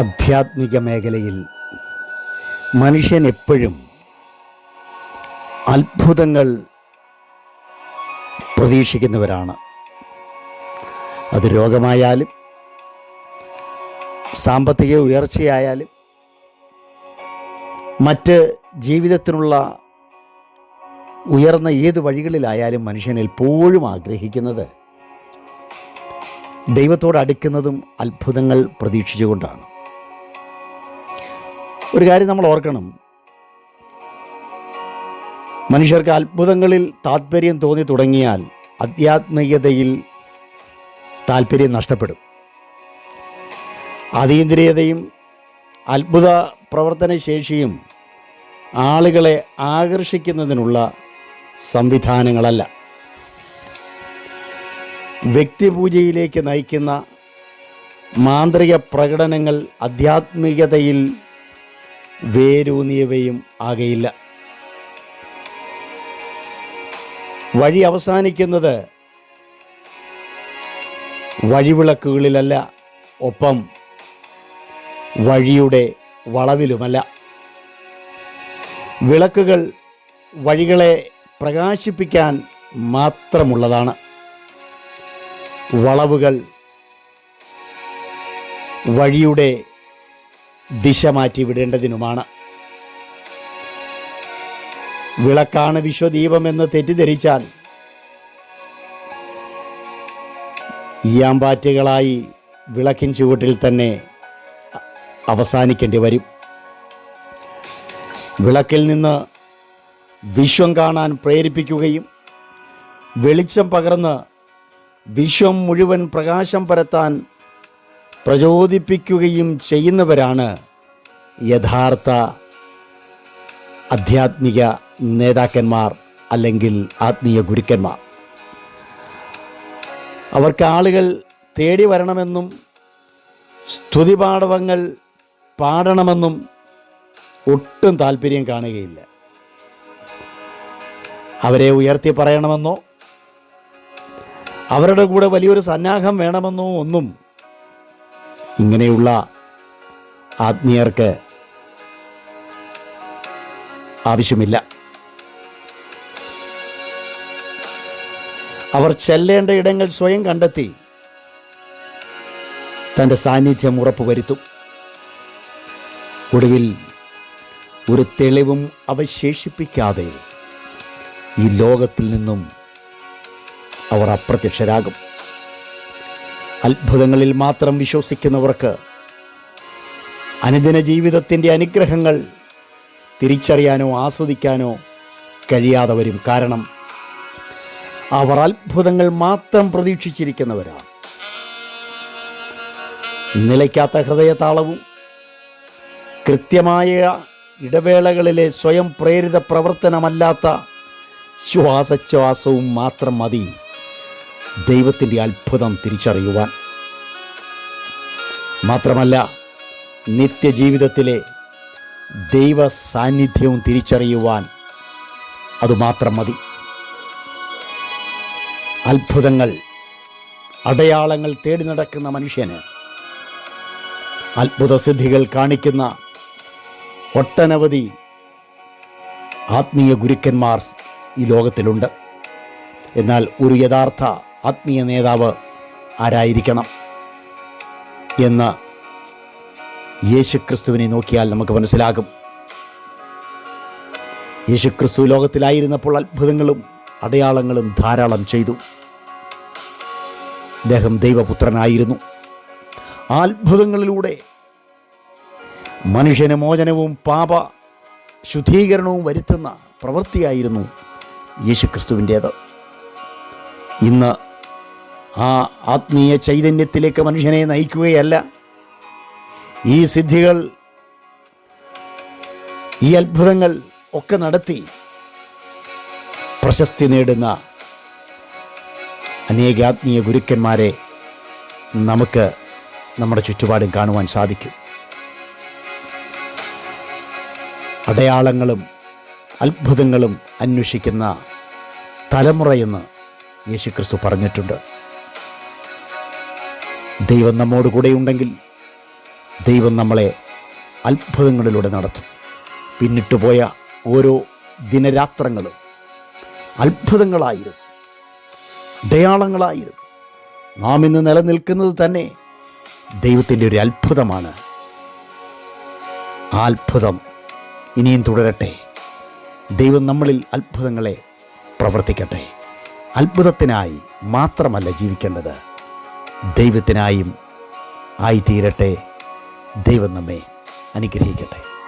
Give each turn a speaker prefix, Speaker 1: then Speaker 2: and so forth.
Speaker 1: ആധ്യാത്മിക മേഖലയിൽ മനുഷ്യൻ എപ്പോഴും അത്ഭുതങ്ങൾ പ്രതീക്ഷിക്കുന്നവരാണ്. അത് രോഗമായാലും സാമ്പത്തിക ഉയർച്ചയായാലും മറ്റ് ജീവിതത്തിനുള്ള ഉയർന്ന ഏത് വഴികളിലായാലും മനുഷ്യൻ എപ്പോഴും ആഗ്രഹിക്കുന്നത് ദൈവത്തോട് അടുക്കുന്നതും അത്ഭുതങ്ങൾ പ്രതീക്ഷിച്ചുകൊണ്ടാണ്. ഒരു കാര്യം നമ്മൾ ഓർക്കണം. മനുഷ്യർക്ക് അത്ഭുതങ്ങളിൽ താല്പര്യം തോന്നി തുടങ്ങിയാൽ ആധ്യാത്മികതയിൽ താല്പര്യം നഷ്ടപ്പെടും. അതീന്ദ്രിയതയും അത്ഭുത പ്രവർത്തന ശേഷിയും ആളുകളെ ആകർഷിക്കുന്നതിനുള്ള സംവിധാനങ്ങളല്ല. വ്യക്തിപൂജയിലേക്ക് നയിക്കുന്ന മാന്ത്രിക പ്രകടനങ്ങൾ ആധ്യാത്മികതയിൽ വേരൂന്നിയവയും ആകയില്ല. വഴി അവസാനിക്കുന്നത് വഴിവിളക്കുകളിലല്ല ഒപ്പം വഴിയുടെ വളവിലുമല്ല. വിളക്കുകൾ വഴികളെ പ്രകാശിപ്പിക്കാൻ മാത്രമുള്ളതാണ്. വളവുകൾ വഴിയുടെ ദിശ മാറ്റി വിടേണ്ടതിനുമാണ്. വിളക്കാണ് വിശ്വദീപമെന്ന് തെറ്റിദ്ധരിച്ചാൽ ഈയാമ്പാറ്റുകളായി വിളക്കിൻ ചുവട്ടിൽ തന്നെ അവസാനിക്കേണ്ടി വരും. വിളക്കിൽ നിന്ന് വിശ്വം കാണാൻ പ്രേരിപ്പിക്കുകയും വെളിച്ചം പകർന്ന് വിശ്വം മുഴുവൻ പ്രകാശം പരത്താൻ പ്രചോദിപ്പിക്കുകയും ചെയ്യുന്നവരാണ് യഥാർത്ഥ ആധ്യാത്മിക നേതാക്കന്മാർ അല്ലെങ്കിൽ ആത്മീയ ഗുരുക്കന്മാർ. അവർക്ക് ആളുകൾ തേടി വരണമെന്നും സ്തുതിപാടവങ്ങൾ പാടണമെന്നും ഒട്ടും താല്പര്യം കാണുകയില്ല. അവരെ ഉയർത്തി പറയണമെന്നോ അവരുടെ കൂടെ വലിയൊരു സന്നാഹം വേണമെന്നോ ഒന്നും ഇങ്ങനെയുള്ള ആത്മീയർക്ക് ആവശ്യമില്ല. അവർ ചെല്ലേണ്ട ഇടങ്ങൾ സ്വയം കണ്ടെത്തി തന്റെ സാന്നിധ്യം ഉറപ്പുവരുത്തും. ഒടുവിൽ ഒരു തെളിവും അവശേഷിപ്പിക്കാതെ ഈ ലോകത്തിൽ നിന്നും അവർ അപ്രത്യക്ഷരാകും. അത്ഭുതങ്ങളിൽ മാത്രം വിശ്വസിക്കുന്നവർക്ക് അനുദിന ജീവിതത്തിന്റെ അനുഗ്രഹങ്ങൾ തിരിച്ചറിയാനോ ആസ്വദിക്കാനോ കഴിയാതെ വരും കാരണം അവർ അത്ഭുതങ്ങൾ മാത്രം പ്രതീക്ഷിച്ചിരിക്കുന്നവരാണ്. നിലയ്ക്കാത്ത ഹൃദയതാളവും കൃത്യമായ ഇടവേളകളിലെ സ്വയം പ്രേരിത പ്രവർത്തനമല്ലാത്ത ശ്വാസശ്വാസവും മാത്രം മതി. ദൈവത്തിന്റെ അത്ഭുതം തിരിച്ചറിയുവാൻ. മാത്രമല്ല നിത്യജീവിതത്തിലെ ദൈവ സാന്നിധ്യവും തിരിച്ചറിയുവാൻ അതുമാത്രം മതി. അത്ഭുതങ്ങൾ അടയാളങ്ങൾ തേടി നടക്കുന്ന മനുഷ്യന് അത്ഭുതസിദ്ധികൾ കാണിക്കുന്ന ഒട്ടനവധി ആത്മീയ ഗുരുക്കന്മാർ ഈ ലോകത്തിലുണ്ട്. എന്നാൽ ഒരു യഥാർത്ഥ ആത്മീയ നേതാവ് ആരായിരിക്കണം എന്ന് യേശുക്രിസ്തുവിനെ നോക്കിയാൽ നമുക്ക് മനസ്സിലാകും. യേശുക്രിസ്തു ലോകത്തിലായിരുന്നപ്പോൾ അത്ഭുതങ്ങളും അടയാളങ്ങളും ധാരാളം ചെയ്തു. അദ്ദേഹം ദൈവപുത്രനായിരുന്നു. ആ അത്ഭുതങ്ങളിലൂടെ മനുഷ്യന് മോചനവും പാപ ശുദ്ധീകരണവും വരുത്തുന്ന പ്രവൃത്തിയായിരുന്നു യേശുക്രിസ്തുവിന്റേത്. ഇന്ന് ആ ആത്മീയ ചൈതന്യത്തിലേക്ക് മനുഷ്യനെ നയിക്കുകയല്ല. ഈ സിദ്ധികൾ ഈ അത്ഭുതങ്ങൾ ഒക്കെ നടത്തി പ്രശസ്തി നേടുന്ന അനേക ആത്മീയ ഗുരുക്കന്മാരെ നമുക്ക് നമ്മുടെ ചുറ്റുപാടും കാണുവാൻ സാധിക്കും. അടയാളങ്ങളും അത്ഭുതങ്ങളും അന്വേഷിക്കുന്ന തലമുറയെന്ന് യേശുക്രിസ്തു പറഞ്ഞിട്ടുണ്ട്. ദൈവം നമ്മോട് കൂടെയുണ്ടെങ്കിൽ ദൈവം നമ്മളെ അത്ഭുതങ്ങളിലൂടെ നടത്തും. പിന്നിട്ട് പോയ ഓരോ ദിനരാത്രങ്ങളും അത്ഭുതങ്ങളായിരുന്നു. ദയാളങ്ങളായിരുന്നു. നാം ഇന്ന് നിലനിൽക്കുന്നത് തന്നെ ദൈവത്തിന്റെ ഒരു അത്ഭുതമാണ്. ആ അത്ഭുതം ഇനിയും തുടരട്ടെ. ദൈവം നമ്മളിൽ അത്ഭുതങ്ങളെ പ്രവർത്തിക്കട്ടെ. അത്ഭുതത്തിനായി മാത്രമല്ല ജീവിക്കേണ്ടത്. ദൈവത്തിനായും ആയിത്തീരട്ടെ. ദൈവം നമ്മെ അനുഗ്രഹിക്കട്ടെ.